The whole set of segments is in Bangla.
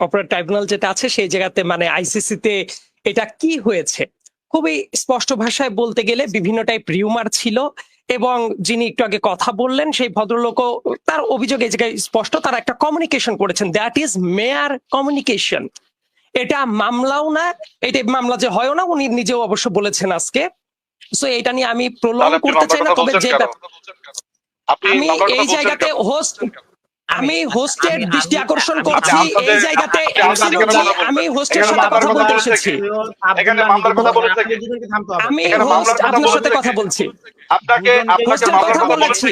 অপারেট ট্রাইব্যুনাল যেটা আছে সেই জায়গাতে মানে আইসিসিতে এটা কি হয়েছে? খুবই স্পষ্ট ভাষায় বলতে গেলে বিভিন্ন টাইপ রিউমার ছিল এবং যিনি একটু আগে কথা বললেন সেই ভদ্রলোকও তার অভিযোগ এই জায়গায় স্পষ্ট তারা একটা কমিউনিকেশন করেছেন। দ্যাট ইজ মেয়ার কমিউনিকেশন এটা মামলাও না এটা মামলা যে হয়ও না উনি নিজেও অবশ্য বলেছেন আজকে। সো এটা নিয়ে আমি প্রলং করতে চাই না তবে যে আমি এই জায়গাতে হোস্ট আমি হোস্টের দৃষ্টি আকর্ষণ করছি এই জায়গাতে। আমি হোস্টের সাথে কথা বলতে এসেছি এখানে মামলার কথা বলেছে কি? আমি হোস্ট আপনার সাথে কথা বলছি আপনাকে হোস্টের মামলার কথা বলেছি।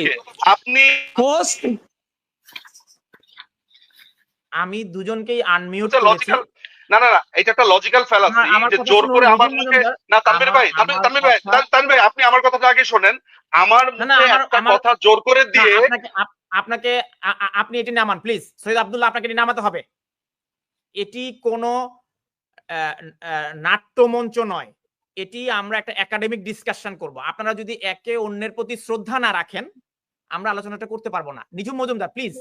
আপনি হোস্ট আমি দুজনকেই আনমিউট করেছি না না না এটা একটা লজিক্যাল ফ্যালাসি যে জোর করে আমার মুখে না তানভীর ভাই তানভীর আমার ভাই কথা- তান- তানভীর ভাই আপনি আমার কথাটা আগে শোনেন। আমার মুখে একটা কথা জোর করে দিয়ে আপনাকে আপনি এটি নামান প্লিজ সৈয়দ আব্দুল্লাহ আপনাকে এটি নামাতে হবে। এটি কোনো নাট্যমঞ্চ নয়। এটি আমরা একটা একাডেমিক ডিসকাশন করব। আপনারা যদি একে অন্যের প্রতি শ্রদ্ধা না রাখেন আমরা আলোচনাটা করতে পারব না। নিজুম মজুমদার প্লিজ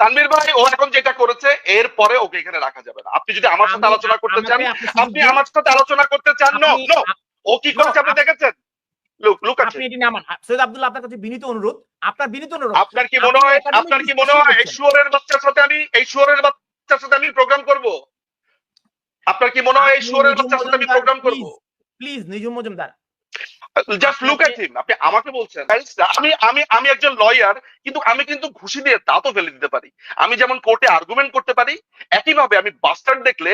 তানভীর ভাই ও এখন যেটা করেছে এর পরে ওকে এখানে রাখা যাবে না। আপনি যদি আমার সাথে আলোচনা করতে চান আপনি। আমার সাথে আলোচনা করতে চান নো নো ও কি করেছে আপনি দেখেছেন? লুক লুক আছে আপনি নামান সৈয়দ আব্দুল্লাহ আপনার কাছে বিনীত অনুরোধ। আপনার বিনীত অনুরোধ। আপনার কি মনে হয় আপনার কি মনে হয় এই। শুয়োরের বাচ্চার সাথে আমি এই শুয়োরের বাচ্চার সাথে আমি প্রোগ্রাম করব? আপনার কি মনে হয় এই আপনি শুয়োরের বাচ্চার সাথে আমি প্রোগ্রাম করব? Please Nijum Majumdar. Just look at him আপনি আমাকে বলছেন আমি আমি আমি একজন লয়ার কিন্তু আমি কিন্তু ঘুষি দিয়ে দাঁতও ফেলে দিতে পারি। আমি যেমন কোর্টে আর্গুমেন্ট করতে পারি একইভাবে আমি বাস্টার্ড দেখলে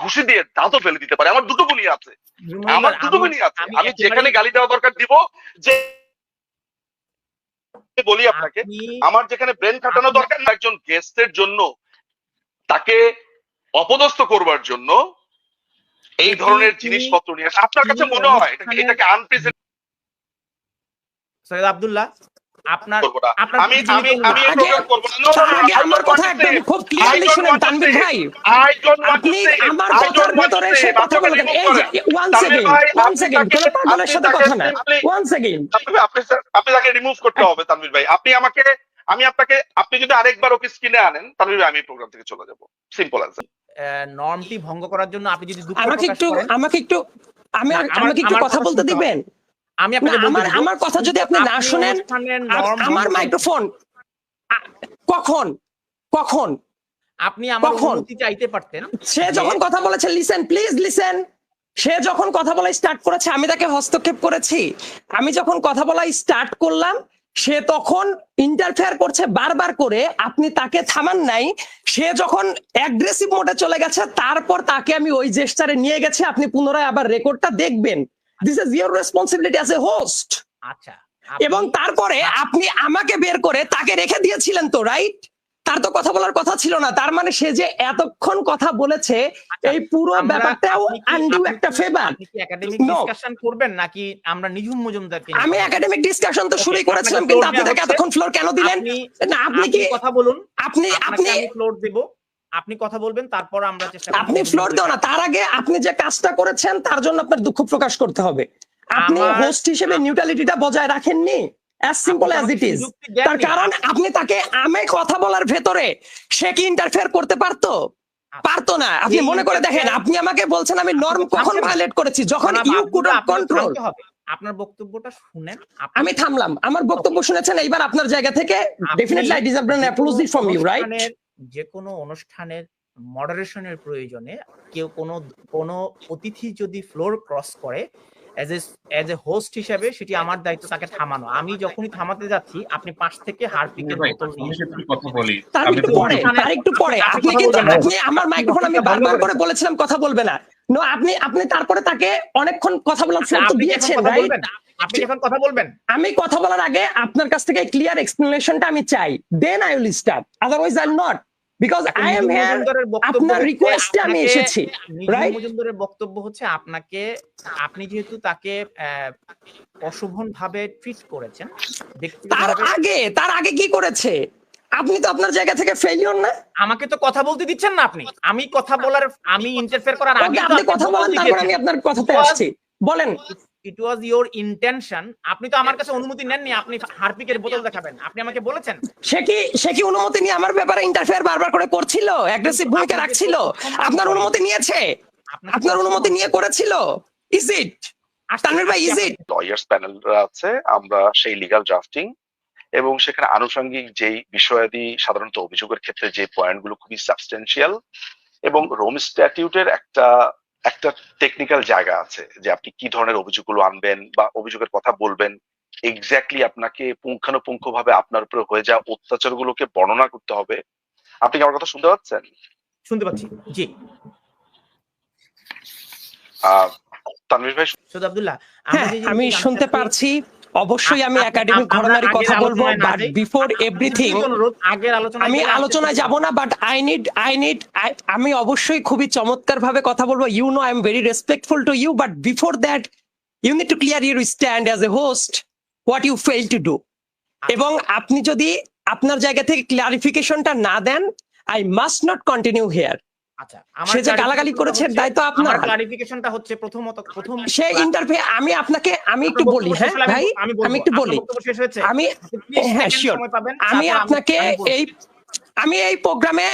ঘুষি দিয়ে দাঁতও ফেলে দিতে পারি। আমার দুটো গুণই আছে। আমার দুটো গুণই আছে। আমি যেখানে গালি দেওয়া দরকার দিব যে বলি আপনাকে আমার যেখানে ব্রেন খাটানো দরকার একজন গেস্টের জন্য তাকে অপদস্থ করবার জন্য এই ধরনের জিনিসপত্র নিয়ে আপনার কাছে মনে হয় এটাকে আনপ্রেসিডেন্ট সৈয়দ আব্দুল্লাহ আপনার আমি আমি আমি আমার কথা একদম খুব ক্লিয়ারলি শুনেন তানভীর ভাই। to আপনি আমার কথার don't want to ভেতরে say. সে কথা আপনাকে এই যে ওয়ান সেকেন্ড ওয়ান সেকেন্ড তাকে- পাগলের সাথে কথা না। ওয়ান সেকেন্ড আপনি আপনি স্যার- আপনি তাকে রিমুভ করতে হবে তানভীর ভাই। আপনি আমাকে আমি আপনাকে আপনি যদি আরেকবার ওকে স্ক্রিনে আনেন তানভীর ভাই আমি প্রোগ্রাম থেকে চলে যাব। সিম্পল অ্যান্সার নর্মটি ভঙ্গ করার জন্য আপনি যদি আমাকে একটু আমাকে একটু আমি আমাকে একটু কথা বলতে দিবেন? আমি আপনাকে আমার আমার কথা যদি আপনি না শুনেন আমার মাইক্রোফোন কখন কখন? আপনি আমার অনুমতি চাইতে পারতেন সে যখন কথা বলেছে লিসেন প্লিজ লিসেন সে যখন কথা বলা স্টার্ট করেছে আমি তাকে হস্তক্ষেপ করেছি। আমি যখন কথা বলা স্টার্ট করলাম সে তখন ইন্টারফেয়ার করছে বারবার করে আপনি তাকে থামান নাই। সে যখন অ্যাগ্রেসিভ মোডে চলে গেছে তারপর তাকে আমি ওই জেস্টারে নিয়ে গেছি আপনি পুনরায় আবার রেকর্ডটা দেখবেন। This is your responsibility as a host আচ্ছা এবং তারপরে আপনি আমাকে বের করে তাকে রেখে দিয়েছিলেন তো রাইট তার তো কথা বলার কথা ছিল না। তার মানে সে যে এতক্ষণ কথা বলেছে আচ্ছা, এই পুরো ব্যাপারটাও আপনি কি- আন্ডু একটা ফেভার একাডেমিক ডিসকাশন করবেন নাকি আমরা নিজুম মজুমদারকে আমি একাডেমিক ডিসকাশন তো শুরুই করেছিলাম কিন্তু আপনি তাকে এতক্ষণ ফ্লোর কেন দিলেন? না আপনি কি কথা বলুন। আপনি আপনি ফ্লোর দেব। আপনি কথা বলবেন তারপর আমরা চেষ্টা আপনি ফ্লোর দেও না। তার আগে আপনি যে কাজটা করেছেন তার জন্য আপনার দুঃখ প্রকাশ করতে হবে। আপনি হোস্ট হিসেবে নিউট্রালিটিটা বজায় রাখেননি। As simple as it is তার কারণ আপনি তাকে আমি কথা বলার ভেতরে সে কি ইন্টারফেয়ার করতে পারতো? পারতো না। আপনি মনে করে দেখেন আপনি আমাকে বলছেন আমি নর্ম কখন ভায়োলেট করেছি? যখন ইউ কুড কন্ট্রোল আপনার বক্তব্যটা শুনেন। আমি থামলাম। আমার বক্তব্য শুনেছেন এইবার আপনার জায়গা থেকে definitely I deserve an apology from you right যে কোনো অনুষ্ঠানের মডারেশনের প্রয়োজনে কেউ কোনো কোনো অতিথি যদি ফ্লোর ক্রস করে as a as a host হিসেবে সেটি আমার দায়িত্ব তাকে থামানো। আমি যখনই থামাতে যাচ্ছি আপনি পাশ থেকে হারপিকের বোতল নিয়ে কথা বলি। তার একটু পরে তার একটু পরে। আপনি কিন্তু আপনি আমার মাইক্রোফোন আমি বারবার করে বলেছিলাম কথা বলবে না। নো আপনি আপনি তারপরে তাকে অনেকক্ষণ কথা বলার এখন দিয়েছেন রাইট আপনি এখন কথা বলবেন। আমি কথা বলার আগে আপনার কাছ থেকে ক্লিয়ার এক্সপ্লেনেশনটা আমি চাই। Then I will start otherwise I not because I am here আপনার রিকোয়েস্টে আমি এসেছি right? মজুমদারের বক্তব্য হচ্ছে আপনাকে আপনি যেহেতু তাকে অশোভন ভাবে ট্রিট করেছেন তার আগে তার আগে কি করেছে? আপনি তো আপনার জায়গা থেকে ফেলিওর না? আমাকে তো কথা বলতে দিচ্ছেন না আপনি। আমি কথা বলার আমি ইন্টারফেয়ার করার আগে আপনি কথা বলেন তারপর আমি আপনার কথাতে আসছি। বলেন। ইট ওয়াজ ইওর ইন্টেনশন আপনি তো আমার কাছে অনুমতি নেননি আপনি হারপিকের বোতল দেখাবেন। আপনি আমাকে বলেছেন। সে কি সে কি অনুমতি নিয়ে আমার ব্যাপারে ইন্টারফেয়ার বারবার করে করছিল? অ্যাগ্রেসিভ ভূমিকা রাখছিল? আপনার অনুমতি নিয়েছে? আপনার অনুমতি নিয়ে করেছিল? ইজ ইট তানভীর ভাই ইজ ইট লয়ার্স প্যানেলরা আছে আমরা সেই লিগাল ড্রাফটিং এবং সেখানে আনুষঙ্গিক যেই বিষয়াদি সাধারণত অভিযোগের ক্ষেত্রে যে পয়েন্টগুলো খুবই সাবস্টেন্সিয়াল এবং রোম স্ট্যাটিউটের একটা একটা টেকনিক্যাল জায়গা আছে যে আপনি কি ধরনের অভিযোগগুলো আনবেন বা অভিযোগের কথা বলবেন। এক্স্যাক্টলি আপনাকে পুঙ্খানুপুঙ্খ ভাবে আপনার উপরে হয়ে যাওয়া অত্যাচার গুলোকে বর্ণনা করতে হবে। আপনি কি আমার কথা শুনতে পাচ্ছেন? শুনতে পাচ্ছি জি। আহ তানভীর ভাই সৈয়দ আব্দুল্লাহ হ্যাঁ আমি শুনতে পারছি। অবশ্যই আমি একাডেমিক আমরা ঘটনার কথা বলব বাট বিফোর এভরিথিং আমি আলোচনায় যাব না but I need I need আমি অবশ্যই খুবই চমৎকার ভাবে কথা বলব। You know I am very respectful to you but before that you need to clear your stand as a host what you fail to do এবং আপনি যদি আপনার জায়গা থেকে ক্লারিফিকেশনটা না then I must not continue here আচ্ছা সে যে গালাগালি করেছে দায়িত্ব আপনার। ক্লারিফিকেশনটা হচ্ছে প্রথমত প্রথম সে ইন্টারভিউ আমি আপনাকে আমি একটু বলি হ্যাঁ ভাই? আমি একটু বলি। আমি হ্যাঁ, আমি আপনাকে এই আমি এই প্রোগ্রামে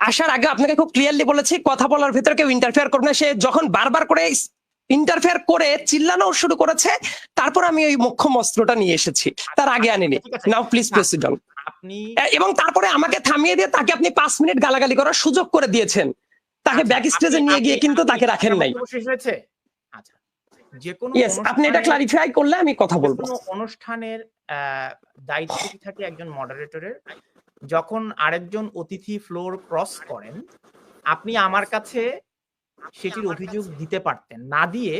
আসার আগে আপনাকে খুব ক্লিয়ারলি বলেছি কথা বলার ভিতরে কেউ ইন্টারফেয়ার করবে না। সে যখন বারবার করে ইন্টারফেয়ার করে চিল্লানো শুরু করেছে তারপর আমি ওই মুখ্য অস্ত্রটা নিয়ে এসেছি। তার আগে আনিনি। নাও প্লিজ প্রেসিডেন্ট আপনি এবং তারপরে আমাকে থামিয়ে দিয়ে তাকে আপনি পাঁচ মিনিট গালাগালি করার সুযোগ করে দিয়েছেন। তাকে আচ্ছা, ব্যাক স্টেজে নিয়ে গিয়ে কিন্তু তাকে রাখেন নাই। বক্তব্য শেষ হয়েছে? আচ্ছা যে কোনো আপনি এটা ক্লারিফাই করলে আমি কথা বলব। অনুষ্ঠানের দায়িত্ব থাকে একজন মডারেটরের যখন আরেকজন অতিথি ফ্লোর ক্রস করেন আপনি আমার কাছে সেটির অভিযোগ দিতে পারতেন। না দিয়ে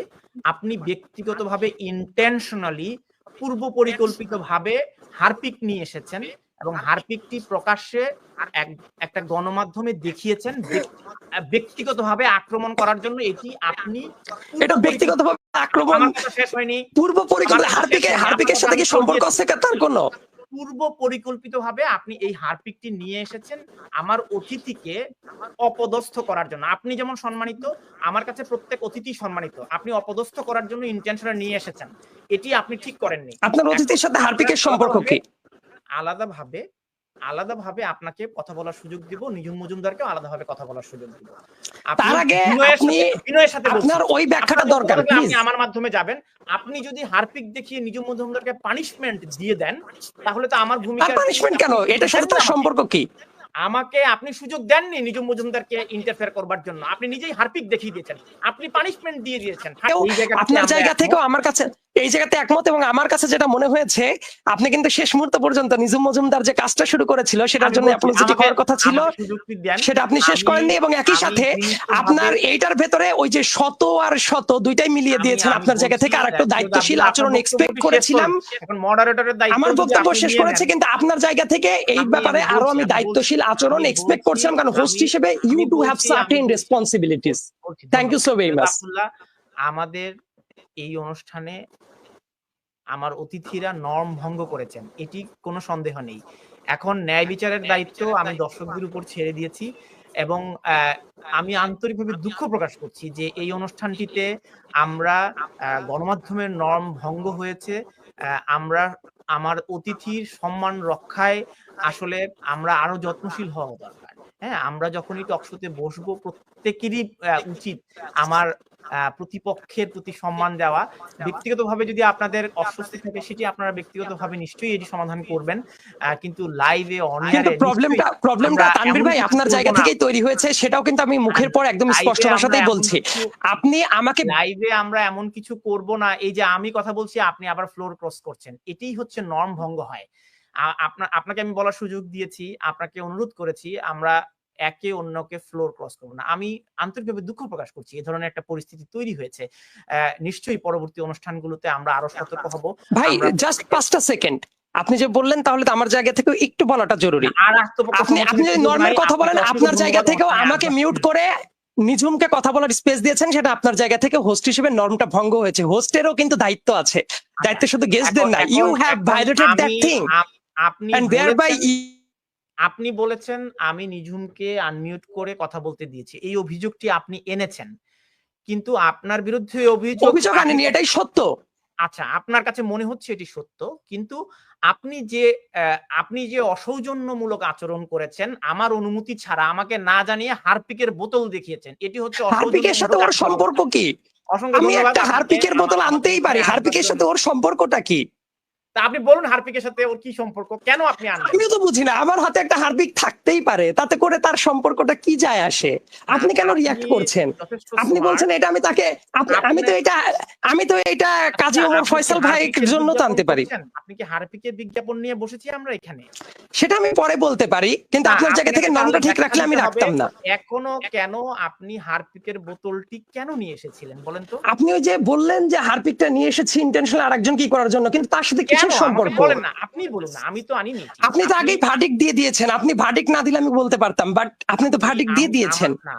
আপনি ব্যক্তিগতভাবে ইন্টেনশনালি পূর্ব পরিকল্পিতভাবে হারপিক নিয়ে এসেছেন। এবং হারপিকটি প্রকাশ্যে এক- একটা গণমাধ্যমে দেখিয়েছেন ব্যক্তিগতভাবে আক্রমণ করার জন্য এটি আপনি এটা ব্যক্তিগতভাবে আক্রমণ শেষ হয়নি। পূর্ব পরিকল্পিত আমার- হার্পিকে হার্পিকের সাথে কি সম্পর্ক আছে তার কোনো? পূর্ব পরিকল্পিতভাবে আপনি এই হারপিকটি নিয়ে এসেছেন আমার অতিথিকে অপদস্থ করার জন্য। আপনি যেমন সম্মানিত আমার কাছে প্রত্যেক অতিথি সম্মানিত। আপনি অপদস্থ করার জন্য ইন্টেনশনে নিয়ে এসেছেন। এটি আপনি ঠিক করেননি। আপনার অতিথির সাথে হার্পিকের সম্পর্ক কি? আলাদাভাবে আলাদাভাবে আপনাকে কথা বলার সুযোগ দিব নিজুম মজুমদারকে আলাদাভাবে কথা বলার সুযোগ দিব। তার আগে বিনয়ের আপনি সাথে- বিনয়ের সাথে বলছি। আপনার ওই ব্যাখ্যাটা দরকার প্লিজ আপনি আমার মাধ্যমে যাবেন। আপনি যদি হারপিক দেখিয়ে নিজুম মজুমদারকে পানিশমেন্ট দিয়ে দেন তাহলে তো আমার ভূমিকা পানিশমেন্ট কেন? এটার সাথে তার সম্পর্ক কি? আমাকে আপনি সুযোগ দেননি নিজুম মজুমদারকে ইন্টারফেয়ার করবার জন্য। আপনি নিজেই হারপিক দেখিয়ে দিয়েছেন। আপনি পানিশমেন্ট দিয়ে দিয়েছেন। আপনার জায়গা। থেকেও আমার কাছে এই জায়গাতে একমত এবং আমার কাছে যেটা মনে হয়েছে আপনি কিন্তু শেষ মুহূর্ত পর্যন্ত নিজুম মজুমদার যে কাজটা শুরু করেছিল সেটার জন্য অ্যাপোলজিটি করার কথা ছিল। সেটা আপনি শেষ করেননি এবং একই সাথে আপনার এইটার ভেতরে ওই যে শত আর শত দুইটাই মিলিয়ে দিয়েছেন আপনার জায়গা থেকে আর একটু দায়িত্বশীল আচরণ এক্সপেক্ট করেছিলাম। আমার বক্তব্য শেষ করেছে কিন্তু আপনার জায়গা থেকে এই ব্যাপারে আরও আমি দায়িত্বশীল আচরণ এক্সপেক্ট করছিলাম কারণ হোস্ট হিসেবে you do have certain responsibilities thank you so very much আমাদের এই অনুষ্ঠানে আমার অতিথিরা নর্ম ভঙ্গ করেছেন। এটি কোনো সন্দেহ নেই। এখন ন্যায় বিচারের দায়িত্ব আমি দর্শকদের উপর ছেড়ে দিয়েছি এবং আমি আন্তরিকভাবে দুঃখ প্রকাশ করছি যে এই অনুষ্ঠানটিতে আমরা গণমাধ্যমের নর্ম ভঙ্গ হয়েছে। আমরা আমার অতিথির সম্মান রক্ষায় আসলে আমরা আরও যত্নশীল হওয়া দরকার। হ্যাঁ আমরা যখনই টকশোতে বসবো প্রত্যেকেরই উচিত আমার প্রতিপক্ষের প্রতি সম্মান দেওয়া। ব্যক্তিগতভাবে যদি আপনাদের অস্বস্তি থাকে সেটি আপনারা ব্যক্তিগতভাবে নিশ্চয়ই এটি সমাধান করবেন। আহ, কিন্তু লাইভে কিন্তু প্রবলেমটা প্রবলেমটা তানভীর ভাই আপনার জায়গা। থেকেই তৈরি হয়েছে সেটাও কিন্তু আমি মুখের পর একদম স্পষ্ট ভাষাতেই বলছি। আপনি আমাকে লাইভে আমরা এমন কিছু করব না এই যে আমি কথা বলছি আপনি আবার ফ্লোর ক্রস করছেন। এটাই হচ্ছে নর্ম ভঙ্গ হয়। আপনার আপনাকে আমি বলার সুযোগ দিয়েছি আপনাকে অনুরোধ করেছি আমরা একে অন্যকে ফ্লোর ক্রস করব না। আমি আন্তরিকভাবে দুঃখ প্রকাশ করছি। এই ধরনের একটা পরিস্থিতি তৈরি হয়েছে। আহ, নিশ্চয়ই পরবর্তী অনুষ্ঠানগুলোতে আমরা আরও সতর্ক হব। ভাই জাস্ট পাঁচটা সেকেন্ড আপনি যে বললেন তাহলে তো আমার জায়গা থেকে একটু বলাটা জরুরি। আপনি আপনি যদি নর্মাল কথা বলেন আপনার জায়গা থেকেও আমাকে মিউট করে নিঝুমকে কথা বলার স্পেস দিয়েছেন সেটা আপনার জায়গা থেকে হোস্ট হিসেবে নর্মটা ভঙ্গ হয়েছে। হোস্টেরও কিন্তু দায়িত্ব আছে। দায়িত্ব শুধু গেস্টদের না you have violated that thing আপনি এন্ড দেয়ার বাই বলেছেন- আপনি বলেছেন আমি নিঝুমকে আনমিউট করে কথা বলতে দিয়েছি। এই অভিযোগটি আপনি এনেছেন। কিন্তু আপনার বিরুদ্ধে অভিযোগ অভিযোগ আনেনি এটাই সত্য। আচ্ছা আপনার কাছে মনে হচ্ছে এটি সত্য কিন্তু আপনি যে আপনি যে অসৌজন্যমূলক আচরণ করেছেন আমার অনুমতি ছাড়া আমাকে না জানিয়ে হারপিকের বোতল দেখিয়েছেন এটি হচ্ছে হারপিকের সাথে ওর সম্পর্ক কি? অসংখ্য আমি একটা হারপিকের বোতল আনতেই পারি হারপিকের সাথে ওর সম্পর্কটা কি? তা আপনি বলুন হারপিকের সাথে ওর কি সম্পর্ক কেন আপনি আনলেন? আমিও তো বুঝি না আমার হাতে একটা হারপিক থাকতেই পারে তাতে করে তার সম্পর্কটা কি যায় আসে? আপনি কেন রিয়াক্ট করছেন? আপনি বলছেন এটা আমি তাকে আমি তো এটা আমি তো এটা কাজী আচ্ছা, ওমর ফয়সাল ভাইয়ের জন্য তো আনতে পারি। আপনি কি হারপিকের বিজ্ঞাপন নিয়ে বসেছি আমরা এখানে? সেটা আমি পরে বলতে পারি কিন্তু আপনার জায়গা থেকে নামটা ঠিক রাখলে আমি রাখতাম না। এখনও কেন আপনি হারপিকের বোতলটি কেন নিয়ে এসেছিলেন বলেন তো? আপনি ওই যে বললেন যে হারপিকটা নিয়ে এসেছি ইন্টেনশনাল আরেকজন কি করার জন্য কিন্তু তার সাথে কেন কিসের সম্পর্ক। বলেন না আপনি বলুন না আমি তো আনিনি। আপনি তো আগেই ভার্ডিক দিয়ে দিয়েছেন আপনি ভার্ডিক না দিলে আমি বলতে পারতাম বাট আপনি তো ভার্ডিক দিয়ে দিয়েছেন। আমার- না,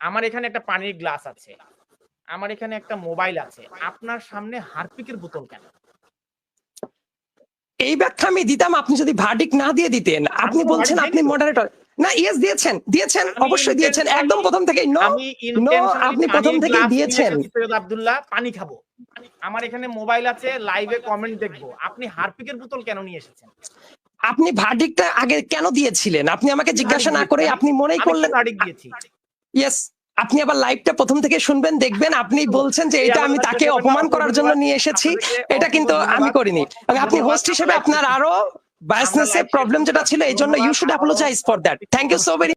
আমার এখানে একটা পানির গ্লাস আছে আমার এখানে একটা মোবাইল আছে আপনার সামনে হারপিকের বোতল কেন? এই ব্যাখ্যা আমি দিতাম আপনি যদি ভার্ডিক না দিয়ে দিতেন আপনি বলছেন আপনি মডারেটর না ইয়েস দিয়েছেন দিয়েছেন অবশ্যই দিয়েছেন একদম প্রথম থেকেই নো নো আপনি প্রথম থেকেই দিয়েছেন। সৈয়দ আব্দুল্লাহ পানি খাব। আমার এখানে মোবাইল আছে লাইভে কমেন্ট দেখব। আপনি হারপিকের বোতল কেন নিয়ে এসেছেন? আপনি ভার্ডিকটা আগে কেন দিয়েছিলেন? আপনি আমাকে জিজ্ঞাসা না করে আপনি মনেই করলেন ভার্ডিক দিয়েছি। ইয়েস আপনি আবার লাইভটা প্রথম থেকে শুনবেন দেখবেন আপনি বলছেন যে এটা আমি তাকে অপমান করার জন্য নিয়ে এসেছি এটা কিন্তু আমি করিনি। আপনি হোস্ট হিসেবে আপনার আরও বায়াসনেস প্রবলেম যেটা ছিল এই জন্য you should apologize for that thank you so very